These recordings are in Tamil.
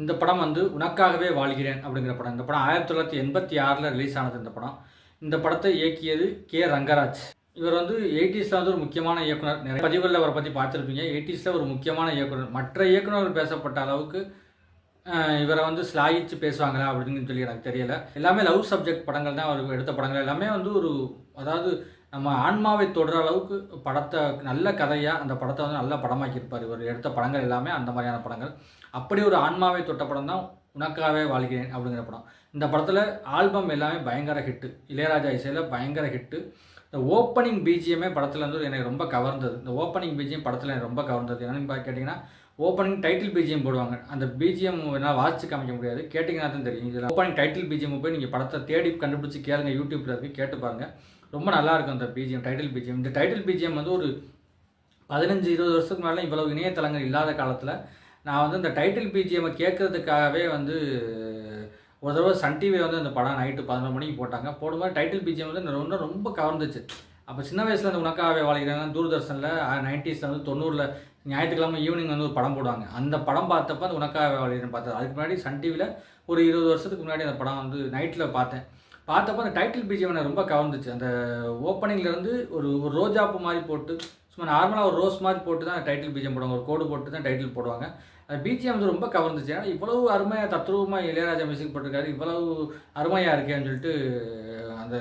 இந்த படம் வந்து உனக்காகவே வாழ்கிறேன் அப்படிங்கிற படம். இந்த படம் ஆயிரத்தி தொள்ளாயிரத்தி எண்பத்தி ஆறில் ரிலீஸ் ஆனது இந்த படம். இந்த படத்தை இயக்கியது கே. ரங்கராஜ். இவர் வந்து எயிட்டிஸில் வந்து ஒரு முக்கியமான இயக்குனர். நிறைய பதிவுகளில் அவரை பற்றி பார்த்துருப்பீங்க. எயிட்டிஸில் ஒரு முக்கியமான இயக்குனர். மற்ற இயக்குனர்கள் பேசப்பட்ட அளவுக்கு இவரை வந்து ஸ்லாயிச்சு பேசுவாங்களா அப்படின்னு சொல்லி எனக்கு தெரியல. எல்லாமே லவ் சப்ஜெக்ட் படங்கள் தான் அவர் எடுத்த படங்கள். எல்லாமே வந்து ஒரு அதாவது நம்ம ஆன்மாவை தொடுற அளவுக்கு படத்தை நல்ல கதையாக அந்த படத்தை வந்து நல்ல படமாக்கியிருப்பார். இவர் எடுத்த படங்கள் எல்லாமே அந்த மாதிரியான படங்கள். அப்படி ஒரு ஆன்மாவை தொட்ட படம் தான் உனக்காகவே வாழ்கிறேன் அப்படிங்கிற படம். இந்த படத்தில் ஆல்பம் எல்லாமே பயங்கர ஹிட்டு இளையராஜா இசையில் பயங்கர ஹிட்டு இந்த ஓப்பனிங் பிஜிஎம்மே படத்தில் வந்து எனக்கு ரொம்ப கவர்ந்தது. இந்த ஓப்பனிங் பிஜிஎம் படத்தில் எனக்கு ரொம்ப கவர்ந்தது. என்னன்னு கேட்டிங்கன்னா ஓப்பனிங் டைட்டில் பிஜிஎம் போடுவாங்க. அந்த பிஜிஎம் என்னால் வாசிச்சு காமிக்க முடியாது. கேட்டிங்கன்னா தான் தெரியும். இதில் ஓப்பனிங் டைட்டில் பிஜிஎம் போய் நீங்கள் படத்தை தேடி கண்டுபிடிச்சி கேளுங்க. யூடியூப்பில் இருக்குது கேட்டு பாருங்கள் ரொம்ப நல்லாயிருக்கும் அந்த பிஜிஎம் டைட்டில் பிஜிஎம் இந்த டைட்டில் பிஜிஎம் வந்து ஒரு பதினஞ்சு இருபது வருஷத்துக்கு மேலே இவ்வளவு இணையதளங்கள் இல்லாத காலத்தில் நான் வந்து இந்த டைட்டில் பிஜிஎம்மை கேட்கறதுக்காகவே வந்து ஒரு தடவை சன் டிவி வந்து அந்த படம் நைட்டு பதினொரு மணிக்கு போட்டாங்க. போடும்போது டைட்டில் பிஜிஎம் வந்து ஒன்றும் ரொம்ப ரொம்ப கவர்ந்துச்சு. அப்போ சின்ன வயசில் அந்த உனக்காகவே வாழ்கிறேன் தூர்தர்ஷனில் நைன்டிஸில் வந்து தொண்ணூறில் ஞாயிற்றுக்கிழமை ஈவினிங் வந்து ஒரு படம் போடுவாங்க. அந்த படம் பார்த்தப்ப அந்த உனக்காகவே வாழ்கிறேன் பார்த்தது. அதுக்கு முன்னாடி சன் டிவியில் ஒரு இருபது வருஷத்துக்கு முன்னாடி அந்த படம் வந்து நைட்டில் பார்த்தேன். பார்த்தப்ப அந்த டைட்டில் பிஜிஎம் ரொம்ப கவர்ந்துச்சு. அந்த ஓப்பனிங்லேருந்து ஒரு ஒரு ரோஜாப்பு மாதிரி போட்டு சும்மா நார்மலாக ஒரு ரோஸ் மாதிரி போட்டு தான் டைட்டில் பிஜிஎம் போடுவாங்க. ஒரு கோடு போட்டு தான் டைட்டில் போடுவாங்க. அந்த பிஜிஎம் வந்து ரொம்ப கவர்ந்துச்சு. ஏன்னா இவ்வளவு அருமையாக தத்ரூபமாக இளையராஜா மியூசிக் போட்டிருக்காரு. இவ்வளவு அருமையாக இருக்கேன்னு சொல்லிட்டு அந்த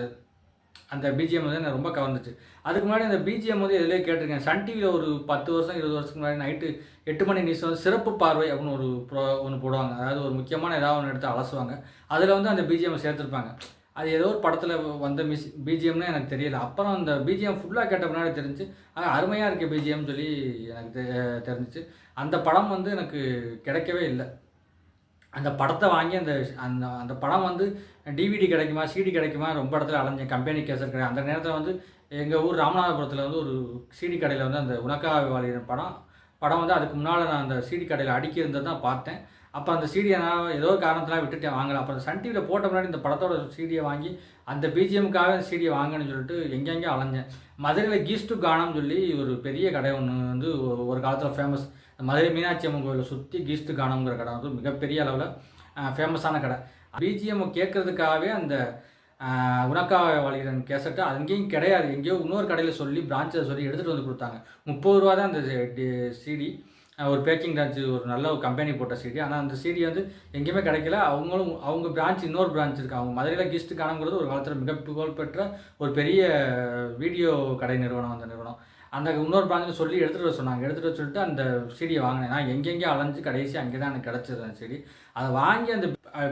அந்த பிஜிஎம் வந்து எனக்கு ரொம்ப கவர்ந்துச்சு. அதுக்கு முன்னாடி அந்த பிஜிஎம் வந்து எதுலேயே கேட்டிருக்கேன். சன் டிவியில் ஒரு பத்து வருஷம் இருபது வருஷத்துக்கு முன்னாடி நைட்டு எட்டு மணி நியூஸ் வந்து சிறப்பு பார்வை அப்படின்னு ஒரு ப்ரோ ஒன்று போடுவாங்க. அதாவது ஒரு முக்கியமான ஏதாவது ஒன்று எடுத்து அலசுவாங்க. அதில் வந்து அந்த பிஜிஎம் சேர்த்துருப்பாங்க. அது ஏதோ ஒரு படத்தில் வந்த மிஸ் பிஜிஎம்னு எனக்கு தெரியல. அப்புறம் அந்த பிஜிஎம் ஃபுல்லாக கேட்ட முன்னாடி தெரிஞ்சு ஆனால் அருமையாக இருக்க பிஜிஎம் சொல்லி எனக்கு தெ- தெரிஞ்சிச்சு. அந்த படம் வந்து எனக்கு கிடைக்கவே இல்லை. அந்த படத்தை வாங்கி அந்த அந்த அந்த படம் வந்து டிவிடி கிடைக்குமா சிடி கிடைக்குமா ரொம்ப இடத்துல அலைஞ்சேன். கம்பெனி கேசட் கிடையாது அந்த நேரத்தில் வந்து எங்கள் ஊர் ராமநாதபுரத்தில் வந்து ஒரு சிடி கடையில் வந்து அந்த உனக்காக வாழ்கிற படம் படம் வந்து அதுக்கு முன்னால் நான் அந்த சிடி கடையில் அடுக்கி இருந்தது தான் பார்த்தேன். அப்போ அந்த சீடியை நான் ஏதோ ஒரு காரணத்தில் விட்டுட்டேன் அப்போ அந்த சன் டிவியில் போட்ட முன்னாடி இந்த படத்தோட சீடியை வாங்கி அந்த பிஜிஎம்காக சீடியை வாங்கணும்னு சொல்லிட்டு எங்கெங்கே அலைஞ்சேன். மதுரையில் கீஸ்டு கானம்னு சொல்லி ஒரு பெரிய கடை ஒன்று வந்து ஒரு- காலத்தில் ஃபேமஸ் மதுரை மீனாட்சி அம்மன் கோயிலை சுற்றி கீஸ்டு கானம்ங்கிற கடை வந்து மிகப்பெரிய அளவில் ஃபேமஸான கடை. பிஜிஎம் கேட்கறதுக்காகவே அந்த ஆஹ், உனக்காக வாழ்கிறன் கேசட்டு அங்கேயும் கிடையாது. எங்கேயோ இன்னொரு கடையில் சொல்லி பிரான்ச்சில் சொல்லி எடுத்துகிட்டு வந்து கொடுத்தாங்க. முப்பது ரூபா தான் அந்த சிடி ஒரு பேக்கிங் பிரான்ச்சு ஒரு நல்ல ஒரு கம்பெனி போட்ட சிடி ஆனால் அந்த சிடி வந்து எங்கேயுமே கிடைக்கல. அவங்களும் அவங்க பிரான்ச் இன்னொரு பிரான்ச் இருக்கு. அவங்க மதுரையில் கிஸ்ட் காணங்கிறது ஒரு காலத்தில் மிக புகழ்பெற்ற ஒரு பெரிய வீடியோ கடை நிறுவனம் அந்த நிறுவனம். அந்த இன்னொரு பிரான்ச்சில் சொல்லி எடுத்துகிட்டு வர சொன்னாங்க. எடுத்துகிட்டு வர சொல்லிட்டு அந்த சிடியை வாங்கினேன். நான் எங்கெங்கே அலைஞ்சு கடைசி அங்கே தான் எனக்கு கிடச்சிருந்தேன் அந்த சிடி அதை வாங்கி அந்த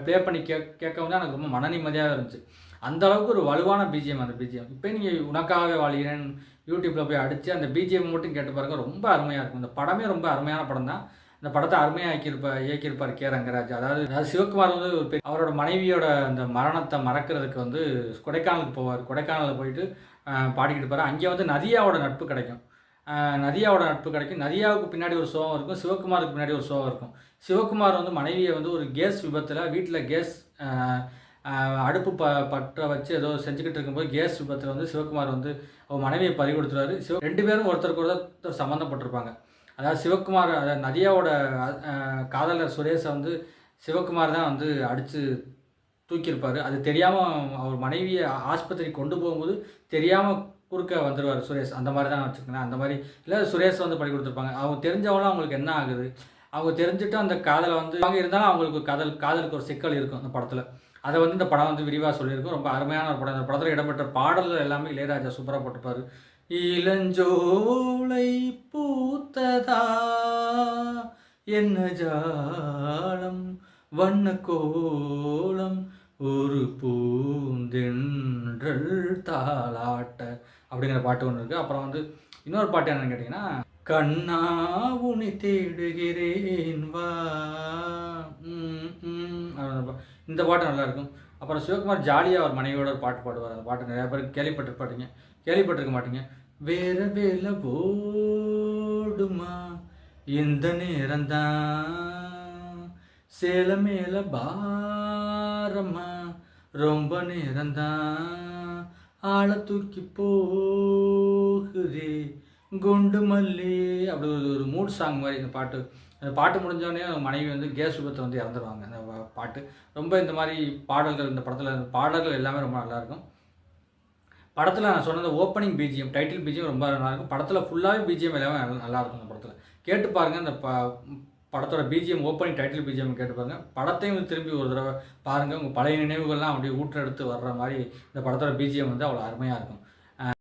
ப்ளே பண்ணி கேட்க கேட்கவும் தான் எனக்கு ரொம்ப மன நிம்மதியாக இருந்துச்சு. அந்த அளவுக்கு ஒரு வலுவான பிஜிஎம் அந்த பிஜிஎம் இப்போ நீங்கள் உனக்காகவே வாழ்கிறேன் யூடியூப்பில் போய் அடித்து அந்த பிஜிஎம் மட்டும் கேட்டு பாருங்கள் ரொம்ப அருமையாக இருக்கும். இந்த படமே ரொம்ப அருமையான படம் தான் இந்த படத்தை அருமையாக இயக்கியிருப்பார் இயக்கியிருப்பார் கே. ரங்கராஜ். அதாவது அதாவது சிவகுமார் வந்து ஒரு பெரிய- அவரோட மனைவியோட அந்த மரணத்தை மறக்கிறதுக்கு வந்து கொடைக்கானலுக்கு போவார். கொடைக்கானலில் போயிட்டு பாடிக்கிட்டு இருப்பார். அங்கே வந்து நதியாவோட நட்பு கிடைக்கும். நதியாவோட நட்பு கிடைக்கும். நதியாவுக்கு பின்னாடி ஒரு சோகம் இருக்கும். சிவகுமாருக்கு பின்னாடி ஒரு சோகம் இருக்கும். சிவகுமார் வந்து மனைவியை வந்து ஒரு கேஸ் விபத்தில் வீட்டில் கேஸ் அடுப்பு ப பற்ற வச்சு ஏதோ செஞ்சுக்கிட்டு இருக்கும்போது கேஸ் விபத்தில் வந்து சிவகுமார் வந்து அவர் மனைவியை பறி கொடுத்துருவாரு. சிவ ரெண்டு பேரும் ஒருத்தருக்கு ஒருத்தர் சம்மந்தப்பட்டிருப்பாங்க அதாவது சிவகுமார் அதாவது நதியாவோட காதலர் சுரேஷை வந்து சிவகுமார் தான் வந்து அடித்து தூக்கியிருப்பார். அது தெரியாமல் அவர் மனைவியை ஆஸ்பத்திரி கொண்டு போகும்போது தெரியாமல் குறுக்க வந்துடுவார் சுரேஷ். அந்த மாதிரி தான் வச்சுக்கோங்களேன். அந்த மாதிரி இல்லை சுரேஷ் வந்து பண்ணி கொடுத்துருப்பாங்க. அவங்க தெரிஞ்சவங்களும் அவங்களுக்கு என்ன ஆகுது? அவங்க தெரிஞ்சுட்டு அந்த காதலை வந்து அவங்க இருந்தாலும் அவங்களுக்கு காதல் காதலுக்கு ஒரு சிக்கல் இருக்கும் அந்த படத்தில். அதை வந்து இந்த படம் வந்து விரிவாக சொல்லியிருக்கும் ரொம்ப அருமையான ஒரு படம். இந்த படத்தில் இடம்பெற்ற பாடல்கள் எல்லாமே இளையராஜா சூப்பராக போட்டிருப்பாரு இளஞ்சோலை பூத்ததா? என்ன ஜாலம்? வண்ண கோலம்? ஒரு பூந்தென்றல் தாளாட்ட? அப்படிங்கிற பாட்டு ஒன்று இருக்குது அப்புறம் வந்து இன்னொரு பாட்டு என்னன்னு கேட்டிங்கன்னா கண்ணா உனி தேடுகிறேன் வா. பா- இந்த பாட்டு நல்லா இருக்கும் அப்புறம் சிவகுமார் ஜாலியாக அவர் மனைவியோட ஒரு பாட்டு பாடுவார். அந்த பாட்டு நிறையா பேர் கேள்விப்பட்டிருப்பாட்டீங்க கேள்விப்பட்டிருக்க மாட்டீங்க. வேற வேலை போடுமா இந்த நேரம்தான். சேல மேல பாரமா ரொம்ப நேரம்தான். ஆளை தூக்கி போ. குண்டு மல்லி அப்படி ஒரு ஒரு மூட் சாங் மாதிரி இந்த பாட்டு. அந்த பாட்டு முடிஞ்சோடனே அவங்க மனைவி வந்து கேஸ் விபத்தை வந்து இறந்துருவாங்க. அந்த பாட்டு. ரொம்ப இந்த மாதிரி பாடல்கள் இந்த படத்தில் பாடல்கள் எல்லாமே ரொம்ப நல்லாயிருக்கும். படத்தில் நான் சொன்னது ஓப்பனிங் பிஜிஎம் டைட்டில் பிஜிஎம் ரொம்ப நல்லாயிருக்கும். படத்தில் ஃபுல்லாகவே பிஜிஎம் எல்லாமே நல்லா- நல்லாயிருக்கும் இந்த படத்தில். கேட்டு பாருங்கள் அந்த ப படத்தோட பிஜிஎம் ஓப்பனிங் டைட்டில் பிஜிஎம் கேட்டு பாருங்கள் படத்தையும் திரும்பி ஒரு தடவை பாருங்கள் உங்கள் பழைய நினைவுகள்லாம் அப்படியே ஊற்றெடுத்து வர்ற மாதிரி இந்த படத்தோட பிஜிஎம் வந்து அவ்வளோ அருமையாக இருக்கும்.